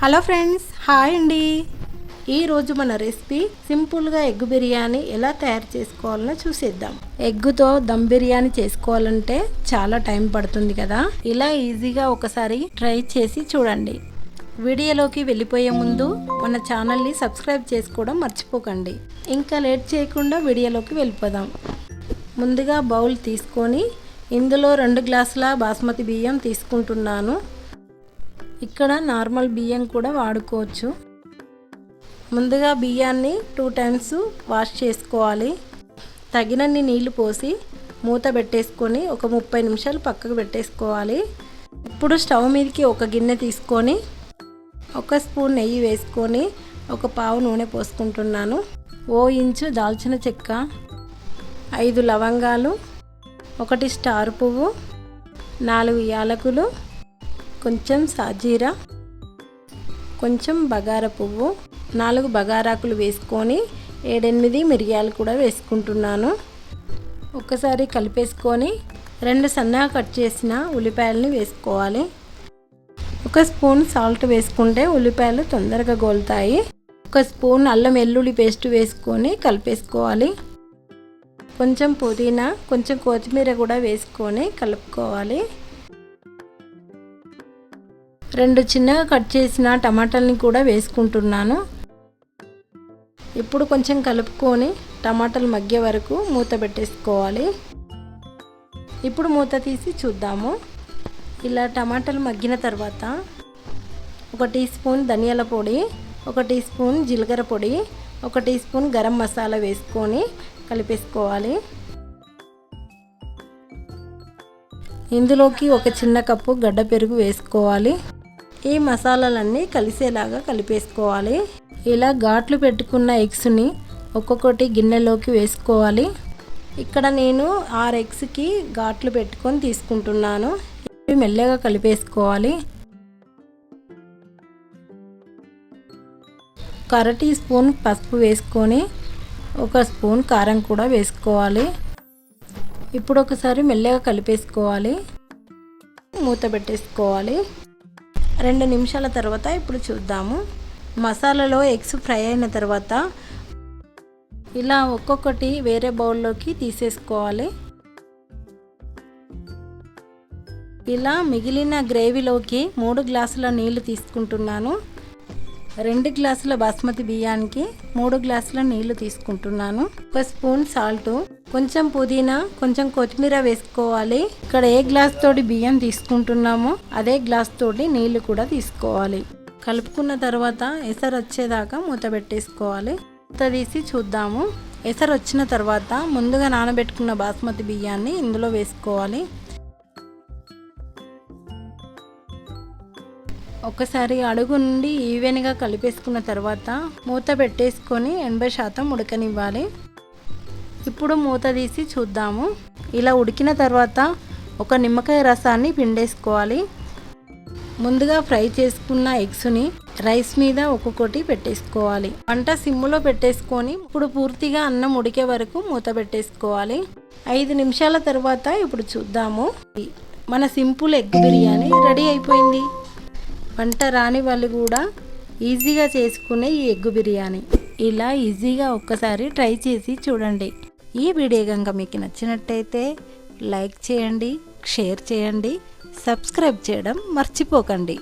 Hello friends hi అండి. ఈరోజు మన రెసిపీ సింపుల్గా ఎగ్ బిర్యానీ ఎలా తయారు చేసుకోవాలో చూసేద్దాం. ఎగ్గుతో దమ్ బిర్యానీ చేసుకోవాలంటే చాలా టైం పడుతుంది కదా. ఇలా ఈజీగా ఒకసారి ట్రై చేసి చూడండి. వీడియోలోకి వెళ్ళిపోయే ముందు మన ఛానల్ని సబ్స్క్రైబ్ చేసుకోవడం మర్చిపోకండి. ఇంకా లేట్ చేయకుండా వీడియోలోకి వెళ్ళిపోదాం. ముందుగా బౌల్ తీసుకొని ఇందులో రెండు గ్లాసుల బాస్మతి బియ్యం తీసుకుంటున్నాను. ఇక్కడ నార్మల్ బియ్యం కూడా వాడుకోవచ్చు. ముందుగా బియ్యాన్ని టూ టైమ్స్ వాష్ చేసుకోవాలి. తగినన్ని నీళ్ళు పోసి మూత పెట్టేసుకొని ఒక ముప్పై నిమిషాలు పక్కకు పెట్టేసుకోవాలి. ఇప్పుడు స్టవ్ మీదకి ఒక గిన్నె తీసుకొని ఒక స్పూన్ నెయ్యి వేసుకొని ఒక పావు నూనె పోసుకుంటున్నాను. ఓ ఇంచు దాల్చిన చెక్క ఐదు లవంగాలు ఒకటి స్టార్ పువ్వు నాలుగు యాలకులు కొంచెం సాజీరా కొంచెం బగార పువ్వు నాలుగు బగారాకులు వేసుకొని ఏడెనిమిది మిరియాలు కూడా వేసుకుంటున్నాను. ఒక్కసారి కలిపేసుకొని రెండు సన్నగా కట్ చేసిన ఉల్లిపాయలని వేసుకోవాలి. ఒక స్పూన్ సాల్ట్ వేసుకుంటే ఉల్లిపాయలు తొందరగా గోలుతాయి. ఒక స్పూన్ అల్లం వెల్లుల్లి పేస్ట్ వేసుకొని కలిపేసుకోవాలి. కొంచెం పుదీనా కొంచెం కొత్తిమీర కూడా వేసుకొని కలుపుకోవాలి. రెండు చిన్నగా కట్ చేసిన టమాటాలని కూడా వేసుకుంటున్నాను. ఇప్పుడు కొంచెం కలుపుకొని టమాటాలు మగ్గే వరకు మూత పెట్టేసుకోవాలి. ఇప్పుడు మూత తీసి చూద్దాము. ఇలా టమాటాలు మగ్గిన తర్వాత ఒక టీ స్పూన్ ధనియాల పొడి ఒక టీ స్పూన్ జీలకర్ర పొడి ఒక టీ స్పూన్ గరం మసాలా వేసుకొని కలిపేసుకోవాలి. ఇందులోకి ఒక చిన్న కప్పు గడ్డ పెరుగు వేసుకోవాలి. ఈ మసాలాలన్నీ కలిసేలాగా కలిపేసుకోవాలి. ఇలా ఘాట్లు పెట్టుకున్న ఎగ్స్ని ఒక్కొక్కటి గిన్నెలోకి వేసుకోవాలి. ఇక్కడ నేను ఆరు ఎగ్స్కి ఘాట్లు పెట్టుకొని తీసుకుంటున్నాను. ఇవి మెల్లగా కలిపేసుకోవాలి. కర టీ స్పూన్ పసుపు వేసుకొని ఒక స్పూన్ కారం కూడా వేసుకోవాలి. ఇప్పుడు ఒకసారి మెల్లగా కలిపేసుకోవాలి. మూత పెట్టేసుకోవాలి. రెండు నిమిషాల తర్వాత ఇప్పుడు చూద్దాము. మసాలాలో ఎగ్స్ ఫ్రై అయిన తర్వాత ఇలా ఒక్కొక్కటి వేరే బౌల్లోకి తీసేసుకోవాలి. ఇలా మిగిలిన గ్రేవీలోకి మూడు గ్లాసుల నీళ్ళు తీసుకుంటున్నాను. రెండు గ్లాసుల బాస్మతి బియ్యానికి మూడు గ్లాసుల నీళ్ళు తీసుకుంటున్నాను. ఒక స్పూన్ సాల్ట్ కొంచెం పుదీనా కొంచెం కొత్తిమీర వేసుకోవాలి. ఇక్కడ ఏ గ్లాస్ తోటి బియ్యం తీసుకుంటున్నామో అదే గ్లాస్ తోటి నీళ్ళు కూడా తీసుకోవాలి. కలుపుకున్న తర్వాత ఎసరు వచ్చేదాకా మూత పెట్టేసుకోవాలి. మూత తీసి చూద్దాము. ఎసరు వచ్చిన తర్వాత ముందుగా నానబెట్టుకున్న బాస్మతి బియ్యాన్ని ఇందులో వేసుకోవాలి. ఒకసారి అడుగు నుండి ఈవెన్గా కలిపేసుకున్న తర్వాత మూత పెట్టేసుకొని ఎనభై శాతం ఉడకనివ్వాలి. ఇప్పుడు మూత తీసి చూద్దాము. ఇలా ఉడికిన తర్వాత ఒక నిమ్మకాయ రసాన్ని పిండేసుకోవాలి. ముందుగా ఫ్రై చేసుకున్న ఎగ్స్ని రైస్ మీద ఒక్కొక్కటి పెట్టేసుకోవాలి. వంట సిమ్ములో పెట్టేసుకొని ఇప్పుడు పూర్తిగా అన్నం ఉడికే వరకు మూత పెట్టేసుకోవాలి. ఐదు నిమిషాల తర్వాత ఇప్పుడు చూద్దాము. మన సింపుల్ ఎగ్ బిర్యానీ రెడీ అయిపోయింది. వంట రాని వాళ్ళు కూడా ఈజీగా చేసుకునే ఈ ఎగ్ బిర్యానీ. ఇలా ఈజీగా ఒక్కసారి ట్రై చేసి చూడండి. ఈ వీడియో కనుక మీకు నచ్చినట్టయితే లైక్ చేయండి షేర్ చేయండి సబ్స్క్రైబ్ చేయడం మర్చిపోకండి.